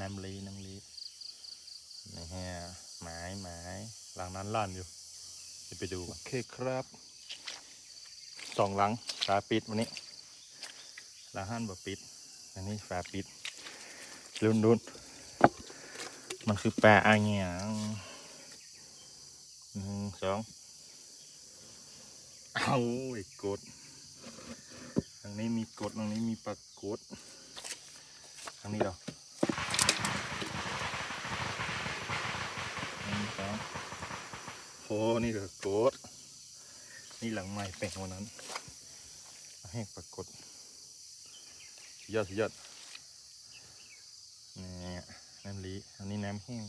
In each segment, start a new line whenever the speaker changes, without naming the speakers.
น้ำลีน้ำลีนี่ฮะหมายหมายหลังนั้นลั่นอยู่เดี๋ยวไปดูก่อนโอเคครับสองหลังฝาปิดวันนี้หลังหันบ่ปิด อันนี้ฝาปิดรุนรุนมันคือแปลอาเงียงหนึ่งสองเอาไอ้กดทางนี้มีกดทางนี้มีปลากดทางนี้เหรอหนึ่งสอง โอ้นี่เหรอกดนี่หลังใหม่แปลงวันนั้นเอาให้ปรากฏยอดยอดนี่น้ำลีอันนี้น้ำแห้ง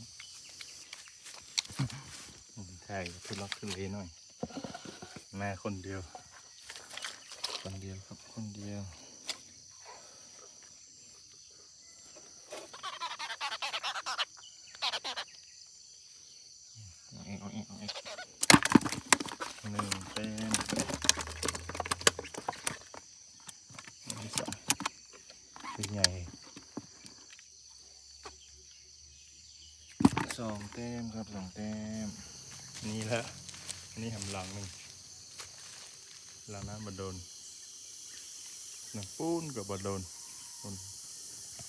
อืมใช่ทุลักทุเลยหน่อยแม่คนเดียว คนเดียวครับคนเดียว ที่สองเป็นใหญ่สองเต็มครับสองเต็มนี่และอันนี้หำหลังหนึ่งหลังนั้นมาโดนหนึ่งปูนกับบโดนโดน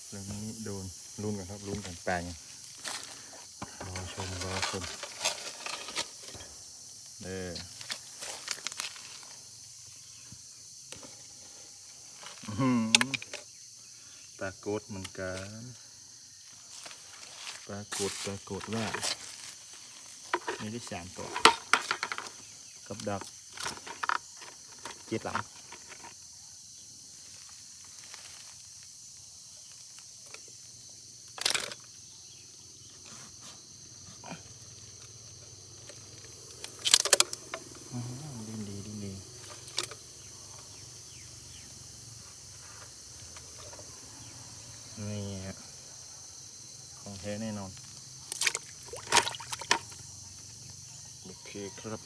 เรื่องนี้โดนลุ้นกันครับลุ้นกันแปลงรอชมรอชมเด้ออื้อหือ ปรากฏเหมือนกัน ปรากฏปรากฏว่ามีได้สามตัว กับดักเจ็ดหลังอือหือดิ้นดีดิ้นดี นี่ฮะของแท้แน่นอน โอเคครับ